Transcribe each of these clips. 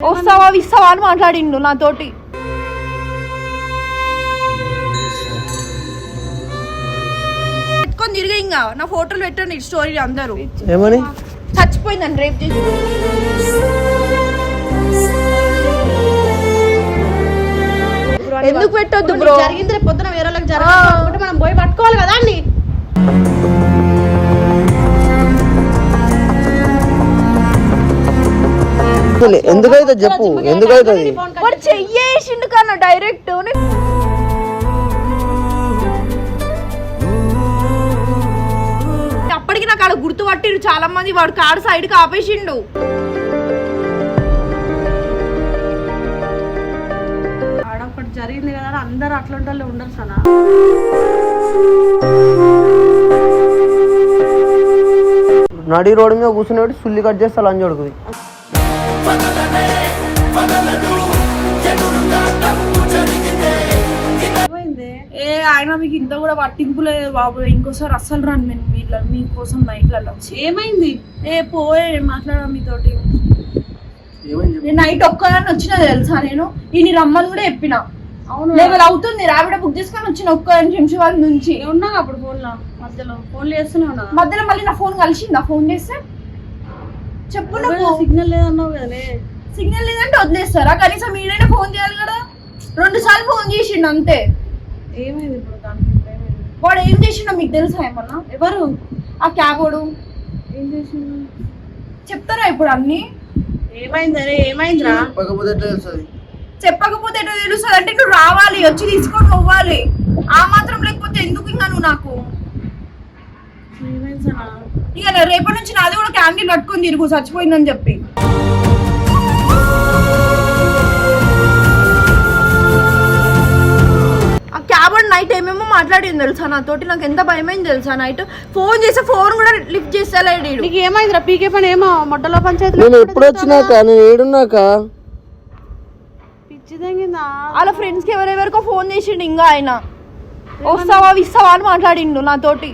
వస్తావా ఇస్తావా అని మాట్లాడిండు నాతోటి. పెట్టుకొని తిరిగి ఇంకా నా ఫోటోలు పెట్టండి స్టోరీ అందరూ. ఏమని? చచ్చిపోయిందని రేపు చేసి. ఎందుకు పెట్టొద్దు బ్రో జరిగింది రేపు పొద్దున వేరే వాళ్ళకి జరగాలి మనం పోయి పట్టుకోవాలి కదా అండి ఎందుకైతే చెప్పు? ఎందుకైతుంది వాడు చెయ్యేసిండు కన్నా డైరెక్ట్ అప్పటికి నాకు ఆడ గుర్తు పట్టిరు చాలా మంది వాడు కాడు సైడ్కి ఆపేసిండు. ఆడ ఒకటి జరిగింది కదా అందరు అట్లాంటి వాళ్ళు ఉండరు సనా. నడి రోడ్డు మీద కూర్చునేవాడు సుల్లి కట్ చేస్తా లంచ్ అడుగుది ఏ ఆయన మీకు ఇంత కూడా పట్టింపు లేదు బాబు. ఇంకోసారి అస్సలు రాను నేను వీళ్ళ మీకోసం నైట్లలో ఏమైంది? ఏ పోయే మాట్లాడా మీతోటి. నేను నైట్ ఒక్కదాన్ని వచ్చిన తెలుసా నేను? ఈయన రమ్మని కూడా చెప్పిన. అవును? లెవెల్ అవుతుంది రావిడ బుక్ చేసుకొని వచ్చిన ఒక్క నిమిషం వాళ్ళ నుంచి. ఉన్నా అప్పుడు ఫోన్లో? మధ్యలో. ఫోన్లు చేస్తూనే ఉన్నా మధ్యలో మళ్ళీ నా ఫోన్ కలిసిందా? ఫోన్ చేస్తే? చెప్పు నువ్వు సిగ్నల్ లేదన్నావు కదలే సిగ్నల్ లేదంటే వదిలేస్తారా? కనీసం మీరైనా ఫోన్ చేయాలి కదా. రెండు సార్లు ఫోన్ చేసిండు అంతే. ఏమైంది ఇప్పుడు దానికి? ఏమైంది? వాడు ఏం చేసిండో మీకు తెలుసా ఏమన్నా? ఎవరు? ఆ క్యాబ్ వాడు. ఏం చేసిండు? చెప్తారా ఇప్పుడు అన్ని? ఏమైందిరా? చెప్పకపోతే ఎట్లా తెలుస్తుంది? చెప్పకపోతే ఎటో తెలుస్తుంది? అంటే నువ్వు రావాలి వచ్చి తీసుకొని పోవాలి. ఆ మాత్రం లేకపోతే ఎందుకు ఇంకా నువ్వు నాకు? ఏమైంది సనా? ఇక రేపటి నుంచి నాది కూడా క్యాండిల్ కట్టుకొని తిరుగు చచ్చిపోయిందని చెప్పి. ఆ క్యాబ్ నైట్ ఏమేమో మాట్లాడింది తెలుసా నాతోటి? నాకు ఎంత భయమైంది తెలుసా నైట్? ఫోన్ చేస్తే ఫోన్ కూడా లిఫ్ట్ చేస్తలేడు ఈడు. నీకు ఏమైందిరా? పీకే పని ఏమో మొట్టలో పంచాయతీ నేను ఎప్పుడు వచ్చినాక నేను ఏడున్నాక? వాళ్ళ ఫ్రెండ్స్కి ఎవరెవరికో ఫోన్ చేసిండు ఇంకా ఆయన. వస్తావా ఇస్తావా అని మాట్లాడిండు నాతోటి.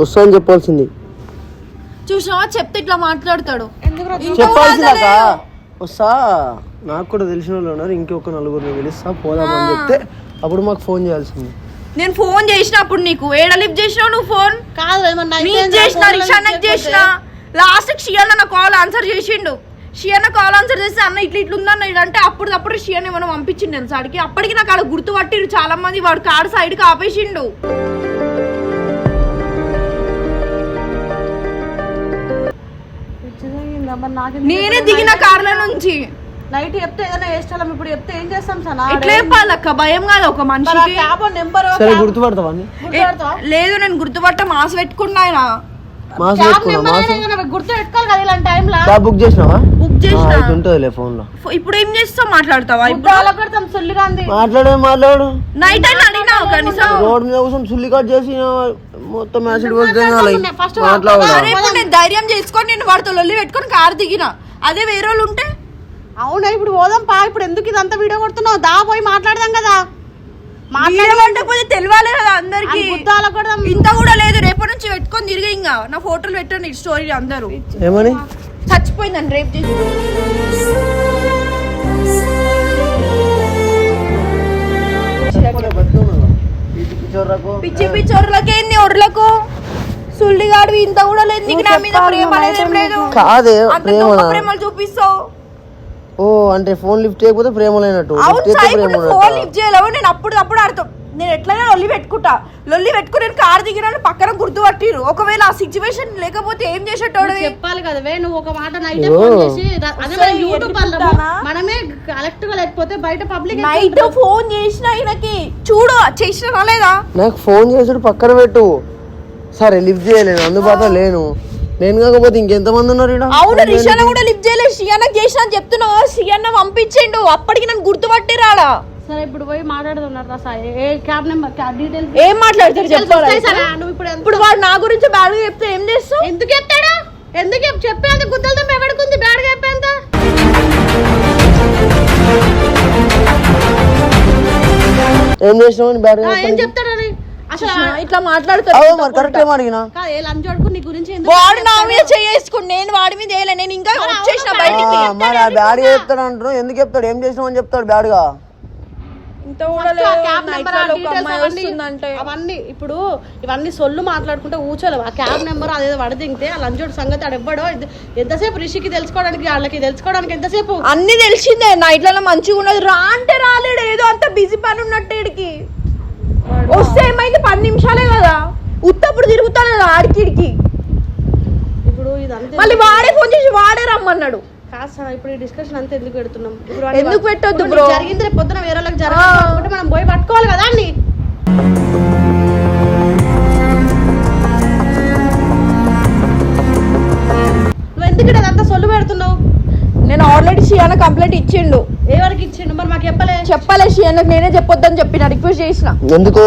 వస్తా అని చెప్పాల్సింది. చూసినావా చెప్తే ఇట్లా మాట్లాడతాడు. చెప్పాల్సిందాక. వస్తా. నాకు కూడా తెలిసిన వాళ్ళు ఉన్నారు. ఇంకొక నలుగురిని పిలుస్తా పోదామని చెప్తే అప్పుడు మాకు ఫోన్ చేయాల్సింది. నేను ఫోన్ చేసినప్పుడు నీకు ఏడ లిఫ్ట్ చేసినావు నువ్వు ఫోన్? కాదు ఏమన్నా చేసిన రిషాన్నకి చేసిన? లాస్ట్ షియన్న నా కాల్ ఆన్సర్ చేసిండు. షియన్న కాల్ ఆన్సర్ చేస్తే అన్న ఇట్లా ఇట్లా ఉందన్న అంటే అప్పుడు అప్పుడు షియన్ ఏమైనా పంపించిండు తెలుసా ఆడికి? అప్పటికి నాకు ఆడ గుర్తు పట్టిరు చాలా మంది వాడు కాడు సైడ్కి ఆపేసిండు. మరి నాకు నేనే దిగిన కార్ల నుంచి. నైట్ చెప్తే ఏదైనా వేస్తాం ఇప్పుడు చెప్తే ఏం చేస్తాం సనా ఎట్లా చెప్పాలక్క భయం కాదు ఒక మనిషికి. క్యాబ్ నెంబర్ సరే గుర్తుపడతావా లేదు నేను గుర్తుపట్ట మాస్ పెట్టుకున్నా ఆయన. మాస్ క్యాబ్ పెట్టుకున్నా నెంబర్ మాస్ గుర్తు పెట్టుకోవాలి కదా ఇలాంటి టైంలో? క్యాబ్ బుక్ చేసినావా? బుక్ చేసిన. ఉంటుందిలే ఫోన్లో ఇప్పుడు ఏం చేస్తావు? మాట్లాడతావా? ఇప్పుడు మాట్లాడే మాట్లాడు. నైట్ అయినా అడిగినావు కనీసం. రోడ్ మీద కూర్చొని సుల్లి కట్ చేసి మొత్తం యాసిడ్ ఇప్పుడు నేను ధైర్యం చేసుకొని నేను వాడితో లొల్లి పెట్టుకొని కారు దిగిన. అదే వేరే వాళ్ళు ఉంటే? అవునా ఇప్పుడు పోదాం పా. ఇప్పుడు ఎందుకు ఇదంతా వీడియో కొడుతున్నావు? దా పోయి మాట్లాడదాం కదా. మాట్లాడకపోతే తెలియాలి కదా అందరికి. ఇంత కూడా లేదు. రేపటి నుంచి పెట్టుకొని తిరిగి ఇంకా. నా ఫోటోలు పెట్టండి స్టోరీ అందరూ. ఏమని? చచ్చిపోయిందని రేపు చేసి పిచ్చి పిచ్చి ఒర్రలకి ఏంది ఒర్రలకు సుల్లిగాడు ఇంత కూడా లేదు నీకు నా మీద ప్రేమ లేదు ఏం లేదు. కాదే ప్రేమ. ప్రేమలు చూపిస్తావు. ఓ అంటే ఫోన్ లిఫ్ట్ చేయకపోతే ప్రేమ లేనట్టు. ఫోన్. లిఫ్ట్ చేయలేవు నేను అప్పుడు అప్పుడు ఆడుతాం నేను ఎట్లయినా లొల్లి పెట్టుకుంటా. లొల్లి పెట్టుకుని నేను కారు దిగినాను పక్కన గుర్తుపట్టిరు ఒకవేళ ఆ సిచ్యువేషన్ లేకపోతే ఏం చేసేటోడు చెప్పాలి కదా వే నువ్వు ఒక మాట నైట్. ఫోన్ చేసి ర- అదే మన యూట్యూబ్. ఎత్తుకుంటానా? మనమే కరెక్ట్గా లేకపోతే బయట పబ్లిక్ నైట్ ఫోన్ చేసిన ఆయనకి చూడు చేసిన లేదా నాకు ఫోన్ చేసుడు పక్కన పెట్టు. సరే లిఫ్ట్ చేయలేను అందుబాటులో లేను. నేను కాకపోతే ఇంకెంతమంది ఉన్నారు ఈడ? అవును రిషాన కూడా లిఫ్ట్ చేయలేదు. షియానకి చేసిన అని చెప్తున్నావు. షియాన్న పంపించిండు అప్పటికి నన్ను గుర్తుపట్టి రాడా సరే ఇప్పుడు పోయి మాట్లాడుతున్నారు ఏ క్యాబ్ నెంబర్ క్యాబ్ డీటెయిల్స్ ఏం మాట్లాడతారు చెప్పాలి నువ్వు ఇప్పుడు వాడు నా గురించి బ్యాడ్గా చెప్తే ఏం చేస్తావు? ఎందుకు చెప్తాడా? ఎందుకు చెప్- చెప్పేంత గుద్దలతో ఎవడుకుంది? బ్యాడ్గా చెప్పేంత ఏం బ్యాడ్ ఏం చెప్తాడని అసలు ఇట్లా నీ గురించి వాడు నా మీద చేసుకుని నేను వాడి మీద వేయలే నేను ఇంకా వచ్చేసిన బయటికి. ఆ, మరి బ్యాడ్ చెప్తాడు అంటున్నావు. ఎందుకు చెప్తాడు? ఏం చేసినావు అని చెప్తాడు బ్యాడ్గా? ఇంత కూడా అవన్నీ ఇప్పుడు ఇవన్నీ సొల్లు మాట్లాడుకుంటే ఊచోలేవు. ఆ క్యాబ్ నెంబర్ అదేదో వడదింగితే ఆ లంచోడు సంగతి ఇది- ఎంతసేపు రిషికి తెలుసుకోవడానికి వాళ్ళకి తెలుసుకోవడానికి ఎంతసేపు? అన్ని తెలిసిందే. నైట్లలో మంచిగా ఉన్నది. రా అంటే రాలేడు. ఏదో అంత బిజీ పని ఉన్నట్టు ఈడికి. వస్తే ఏమైంది? పది నిమిషాలే కదా. ఉత్తప్పుడు తిరుగుతాను కదా ఆడికిడికి ఇప్పుడు మళ్ళీ వాడే ఫోన్ చేసి వాడే రమ్మన్నాడు. కాదు సార్ ఇప్పుడు ఈ డిస్కషన్ అంతా ఎందుకు పెడుతున్నాం? ఎందుకు పెట్టొద్దు ఇప్పుడు బ్రో? జరిగింది రేపు పొద్దున వేరే వాళ్ళకి జరగాలి అనుకుంటే మనం పోయి పట్టుకోవాలి కదా అన్ని. నువ్వు ఎందుకు అదంతా సొల్లు పెడుతున్నావు? నేను ఆల్రెడీ షియాన కంప్లైంట్ ఇచ్చిండు. ఏ వరకు ఇచ్చిండు? మరి మాకు చెప్పలే. చెప్పలే షియానకు నేనే చెప్పొద్దని చెప్పిన రిక్వెస్ట్ చేసిన. ఎందుకు?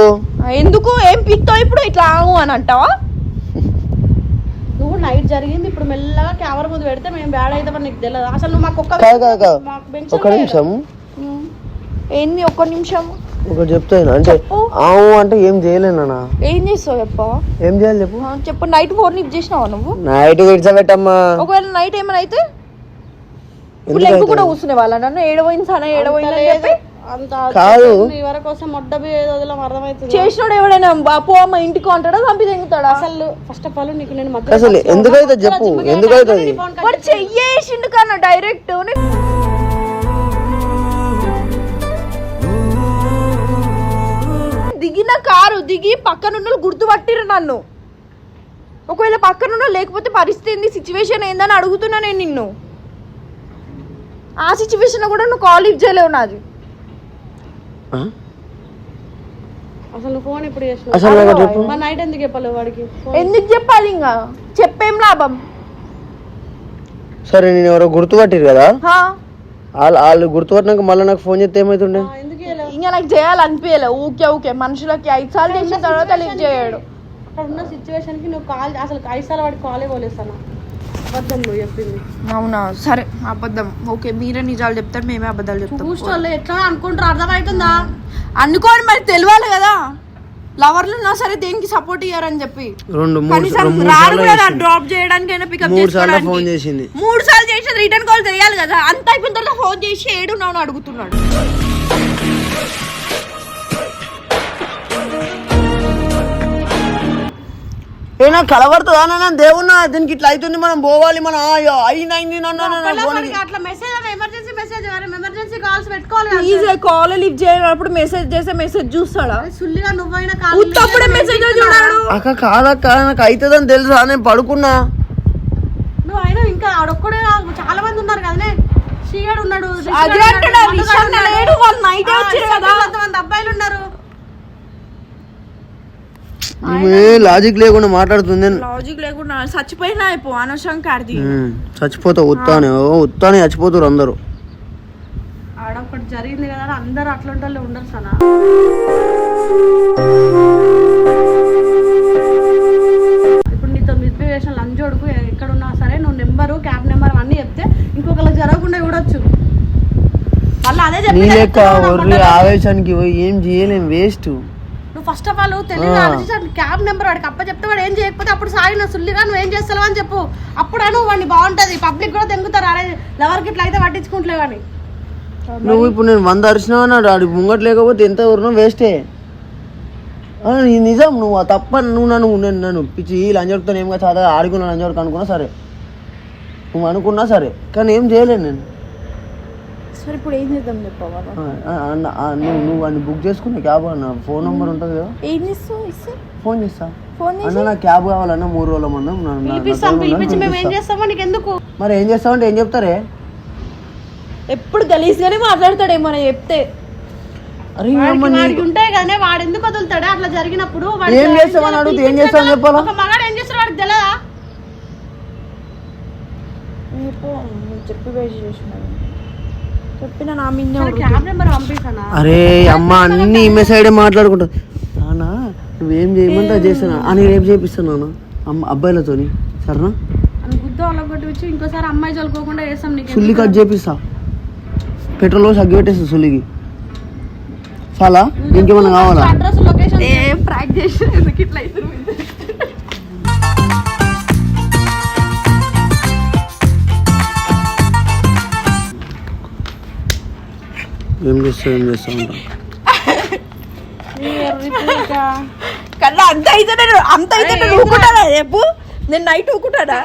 ఎందుకు? ఏం పిక్తో ఇప్పుడు? ఇట్లా ఆవు అని అంటావా? నైట్ జరిగింది. ఇప్పుడు మెల్లగా కెమెరా ముందు పెడితే మేము బ్యాడ్ అవుతామని నీకు తెలియదు అసలు నువ్వు మాకు ఒక్క ఒక నిమిషం. ఏంది ఒక్క నిమిషం? ఒకటి చెప్తాను అంటే చెప్పు. ఆవు అంటే ఏం చేయలేనా ఏం చేస్తావు చెప్పవా ఏం చేయాలి చెప్పు? చెప్పు. నైట్ ఫోన్ లిఫ్ట్ చేసినావా నువ్వు? నైట్ విడిచబెట్టమ్మా ఒకవేళ నైట్ ఏమైనా అయితే? ఇప్పుడు కూడా? కూర్చునే వాళ్ళ నన్ను. ఏడవైంది సన ఏడవైంది అని చెప్పి? కాదు. చేసినోడు ఎవడైనా బాపు అమ్మ ఇంటికి అంటాడా చంపి తెంగుతాడా అసలు ఫస్ట్ ఆఫ్ ఆల్ నీకు నేను మధ్య అసలు ఎందుకైతే చెప్పు? ఎందుకైతుంది వాడు చెయ్యేసిండు కన్నా డైరెక్ట్ దిగిన కారు దిగి పక్కనున్న గుర్తుపట్టిరు నన్ను. ఒకవేళ పక్కనున్న లేకపోతే పరిస్థితి ఏంది? సిచ్యువేషన్ ఏందని అడుగుతున్నా నేను నిన్ను. ఆ సిచ్యువేషన్ కూడా నువ్వు కాల్ లిఫ్ట్ చేయలేవు నాది? అసలు ఫోన్ చెప్పు? మరి నైట్ ఎందుకు చెప్పలేవు వాడికి ఎందుకు చెప్పాలి ఇంకా? చెప్పేం లాభం? సరే నేను ఎవరో గుర్తుపట్టిరు కదా? హా? వాళ్ళు వాళ్ళు గుర్తుపట్టినాక మళ్ళీ నాకు ఫోన్ చేస్తే ఏమవుతుండే ఆ, ఎందుకు చేయలేవు? ఇంకా నాకు చేయాలనిపించలే ఊకే ఊకే. మనుషులకి ఐదు సార్లు చేసిన తర్వాత లిఫ్ట్ చేయడు. అక్కడ ఉన్న సిచ్యువేషన్కి నువ్వు కాల్ అసలు ఐదు సార్లు వాడికి కాలే పోలేస్తాను అబద్ధం నువ్వు చెప్పింది. అవునా? సరే అబద్ధం. ఓకే మీరే నిజాలు చెప్తారు మేమే అబద్ధాలు చెప్తాం. చూసిన ఎట్లా అనుకుంటారు అర్థమవుతుందా అనుకోని మరి తెలియాలి కదా. లవర్లు ఉన్నా సరే దేనికి సపోర్ట్ ఇయ్యారని చెప్పి. రెండు మూడు కనీసం రెండు మూడు రారు సార్లు కూడా చేసింది. డ్రాప్ చేయడానికైనా పికప్ మూడు సార్లు ఫోన్ చేసింది. మూడు సార్లు చేసి రిటర్న్ కాల్ చేయాలి కదా. అంత అయిపోయిన తర్వాత ఫోన్ చేసి ఏడున్నావు అడుగుతున్నాడు. ఏ నాకు కలబడుతుందా నాన్న దేవున్నా దీనికి ఇట్లా అవుతుంది మనం పోవాలి మనం వాడికి అట్లా message emergency message emergency calls పెట్టుకోవాలి కాల్ లిఫ్ట్ చేయనప్పుడు మెసేజ్ చేస్తే మెసేజ్ చూస్తాడా? సుల్లిగా నువ్వైనా కాల్ ఉత్తప్పుడే మెసేజ్ చూడాడు అక్క కాదక్క నాకు అవుతుందని తెలుసా నేను పడుకున్నా. నువ్వు అయినా ఇంకా ఆడొక్కడే చాలా మంది ఉన్నారు కదనే షీగాడు ఉన్నాడు అది అంటాడు, వాళ్ళు వచ్చారు కదా. కొంతమంది అబ్బాయిలు ఉన్నారు. లాజిక్ లేకుండా మాట్లాడుతుంది. లాజిక్ లేకుండా చచ్చిపోయినా అయిపో అనవసరం కార్ది చచ్చిపోతావు ఉత్తానే ఉత్తానే చచ్చిపోతారు అందరూ. ఆడొక్కటి జరిగింది కదా అందరూ అట్లాంటి వాళ్ళు ఉండరు సనా. ఇప్పుడు నీతో మిస్బిహేషన్ లంచోడుకు ఎక్కడ ఉన్నా సరే నువ్వు నెంబరు క్యాబ్ నెంబర్ అన్నీ చెప్తే ఇంకొకరికి జరగకుండా చూడొచ్చు మళ్ళీ అదే చెప్పి ఆవేశానికి పోయి ఏం చేయలేం వేస్ట్ ఫస్ట్ ఆఫ్ ఆల్ తెలియదు ఆలోచించి క్యాబ్ నెంబర్ వాడికి అప్ప చెప్తే వాడు ఏం చేయకపోతే అప్పుడు సారీ నా సుల్లిగా నువ్వు ఏం చేస్తావు అని చెప్పు. అప్పుడు అను వాడిని బాగుంటది. పబ్లిక్ కూడా తెంగుతారు అరే లవర్కి ఇట్లా అయితే పట్టించుకుంటలేవు అని నువ్వు ఇప్పుడు నేను వంద అరిచినావు అన్నాడు. ఆడి ముంగట్ లేకపోతే ఎంత ఊరినో వేస్టే నిజం. నువ్వు ఆ తప్ప నువ్వు నన్ను నేను నన్ను పిచ్చి లంజడుతో ఏం కాదు చాలా ఆడుకున్నా లంజడుకు అనుకున్నా సరే. నువ్వు అనుకున్నా సరే. కానీ ఏం చేయలేను నేను. సరే ఇప్పుడు ఏం చేద్దాం చెప్పవా నువ్వు నువ్వు వాడిని బుక్ చేసుకున్న క్యాబ్ అన్న ఫోన్ నెంబర్ ఉంటుంది కదా. ఏం చేస్తావు? ఇస్తే. ఫోన్ చేస్తా. ఫోన్ అన్న నా క్యాబ్ కావాలన్న మూడు రోజుల మందం నా- నా- నా పిలిపిస్తాం తోడు ఉన్నాడు, పిలిపించి మేము ఏం పిలిపిస్తా. చేస్తామో నీకు ఎందుకు మరి ఏం చేస్తావంటే ఏం చెప్తారే? ఎప్పుడు గలీజ్గానే మాట్లాడతాడేమో చెప్తే. ఉంటాయి కానీ వాడు ఎందుకు వదులుతాడే? అట్లా జరిగినప్పుడు వాడు ఏం అడిగితే ఏం చేస్తావని చెప్పాలా? ఒక మగాడు ఏం చేస్తాడు వాడికి తెలియదా చెప్పి చేసినాడు చెప్పిన నా మీద క్యాబ్ నెంబర్ పంపిస్తానా అరే అమ్మ అన్ని ఈమె సైడే మాట్లాడుకుంటా నానా నువ్వేం చేయమంటే చేస్తున్నా అని రేపు చేపిస్తున్నాను అమ్మ అబ్బాయిలతోని. సరేనా? అని గుద్ద వాళ్ళకి కొట్టి వచ్చి ఇంకోసారి అమ్మాయి చదువుకోకుండా చేస్తాం నీకు సుల్లి కట్ చేపిస్తా. పెట్రోల్ సగ్గి పెట్టేస్తా సుల్లికి. చాలా ఇంకేమన్నా కావాలా? ఏ చేస్తావు ఏం చేస్తావు ఉంటా కల్లా అంత అయితే నేను అంత అయితే నేను ఊకుంటానా? రేపు నేను నైట్ ఊకుంటానా?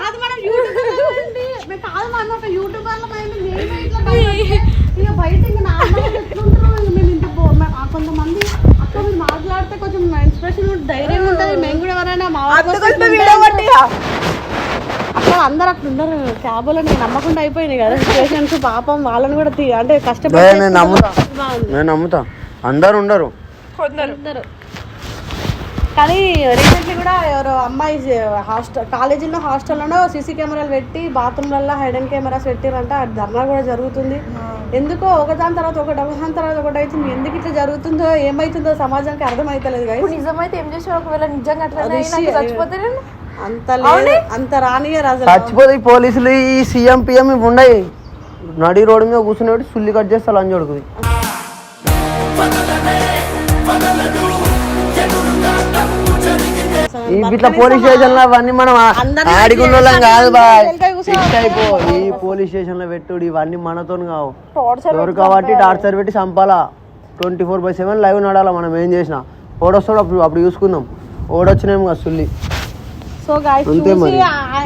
కొంతమంది అక్క మీరు మాట్లాడితే కొంచెం ఇన్స్పిరేషన్ ధైర్యం ఉంటుంది మేము కూడా ఎవరైనా మా అక్కడ అందరు అక్కడ ఉండరు క్యాబులో నేను నమ్మకుండా అయిపోయినాయి కదా సిచ్యువేషన్స్ పాపం వాళ్ళని కూడా తీ- అంటే కష్టపడి నేను నమ్ముతా. నేను నమ్ముతా. అందరు ఉండరు. కొందరు. కానీ రీసెంట్లీ కూడా ఎవరో అమ్మాయి హాస్టల్ కాలేజీలో హాస్టల్లోనో సీసీ కెమెరాలు పెట్టి బాత్రూమ్లలో హైడెన్ కెమెరాస్ పెట్టిరంట. అది ధర్నా కూడా జరుగుతుంది. ఎందుకో ఒకదాని తర్వాత ఒకటి ఒకదాని తర్వాత ఒకటి అవుతుంది ఎందుకు ఇట్లా జరుగుతుందో ఏమైతుందో సమాజానికి. ఇప్పుడు నిజమైతే ఏం చేసావు? ఒకవేళ నిజంగా అట్లా చచ్చిపోతే అంత అంత చచ్చిపోతే పోలీసులు ఈ సీఎం పిఎం ఇవి ఉండయి. నడి రోడ్డు మీద కూర్చునేవాడు సుల్లి కట్ చేస్తారు లంజోడుకుది ఈ ఇట్లా పోలీస్ స్టేషన్లో అవన్నీ మనం ఆడిగున్న వాళ్ళం కాదు బాయ్. అయిపో. ఈ పోలీస్ స్టేషన్లో పెట్టుడు ఇవన్నీ మనతో కావు. ఎవరు కాబట్టి టార్చర్ పెట్టి చంపాలా? Twenty four by seven live నడాలా మనం? ఏం చేసినా? ఓడొస్తాడు అప్పుడు అప్పుడు చూసుకుందాం. ఓడొచ్చినేమో కదా సుల్లి. సో అంతే మరి.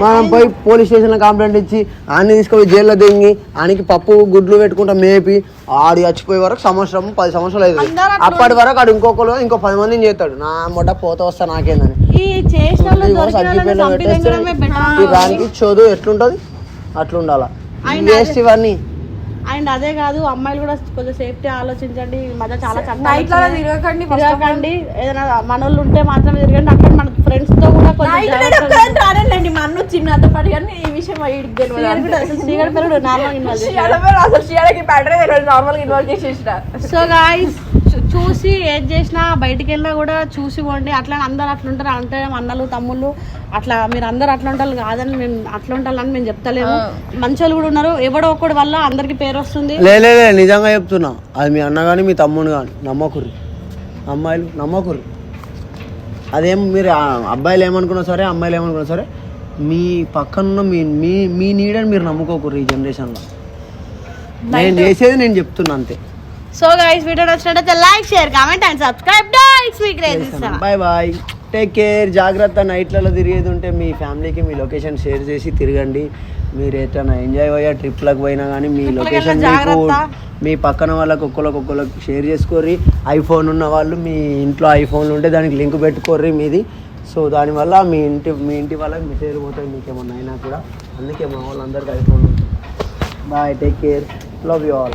మనం పోయి పోలీస్ స్టేషన్లో కంప్లైంట్ ఇచ్చి ఆడిని తీసుకొని జైల్లో దింగి ఆనికి పప్పు గుడ్లు పెట్టుకుంటా మేపి ఆడి చచ్చిపోయే వరకు సంవత్సరం పది సంవత్సరాలు అవుతుంది. అప్పటి వరకు ఆడు ఇంకొకరు ఇంకో పది మందిని చేస్తాడు. నా మొట్ట పోత వస్తా నాకేందని. ఈ దానికి చదువు ఎట్లుంటది? అట్లుండాలా. ఆయన ఇవన్నీ. అండ్ అదే కాదు అమ్మాయిలు కూడా కొంచెం సేఫ్టీ ఆలోచించండి. మధ్య చాలా. తిరగకండి తిరగకండి. ఏదైనా మనోళ్ళు ఉంటే మాత్రమే తిరగండి. అక్కడ మన ఫ్రెండ్స్తో కూడా కొంచెం నైట్ నేను జాగ్రత్తగా ఒక్కదాన్ని రానండి. మా అన్న వచ్చింది నాతో పాటు. కానీ ఈ విషయం వీడికి శ్రీగాడు తెలియదు కూడా అసలు శ్రీగాడు పేరు నార్మల్ ఇన్వాల్వ్ అసలు బ్యాటరీ నార్మల్ చేసేసిన. సో గాయస్ చూసి ఏది చేసినా బయటికి వెళ్ళినా కూడా చూసి పోండి. అట్లా అందరు అట్లా ఉంటారు. అంటే అన్నలు తమ్ముళ్ళు అట్లా మీరు అందరు అట్లా ఉంటారు కాదని మేము అట్లా ఉంటారని మేము చెప్తలేము. మంచోళ్ళు కూడా ఉన్నారు. ఎవడో ఒకటి వల్ల అందరికి పేరు వస్తుంది. లే లే, లే, నిజంగా చెప్తున్నా. అది మీ అన్న కానీ మీ తమ్ముడు కానీ నమ్మకుర్రి. అమ్మాయిలు నమ్మకుర్రి. అదేం మీరు అబ్బాయిలు ఏమనుకున్నా సరే అమ్మాయిలు ఏమనుకున్నా సరే మీ పక్కనున్న మీ మీ మీ నీడని మీరు నమ్ముకోకూరు ఈ జనరేషన్లో. నేను చేసేది నేను చెప్తున్నా అంతే. సో గైస్ వీడియో నచ్చినట్లయితే like share comment and subscribe it's me crazy boy bye take care జాగ్రత్త నైట్లలో తిరిగేది ఉంటే మీ ఫ్యామిలీకి మీ లొకేషన్ షేర్ చేసి తిరగండి. మీరు ఎట్లా ఎంజాయ్ అయ్యా ట్రిప్లకు పోయినా కానీ మీ లొకేషన్ మీకు. మీ పక్కన వాళ్ళకి ఒక్కొక్కరికి ఒక్కొక్కరికి షేర్ చేసుకోర్రి. ఐఫోన్ ఉన్న వాళ్ళు మీ ఇంట్లో ఐఫోన్లు ఉంటే దానికి లింక్ పెట్టుకోర్రి మీది. సో దానివల్ల మీ ఇంటి మీ ఇంటి వాళ్ళకి మెసేజ్ పోతాయి మీకు ఏమన్నా అయినా కూడా. అందుకే మా వాళ్ళందరికీ iPhone bye take care love you all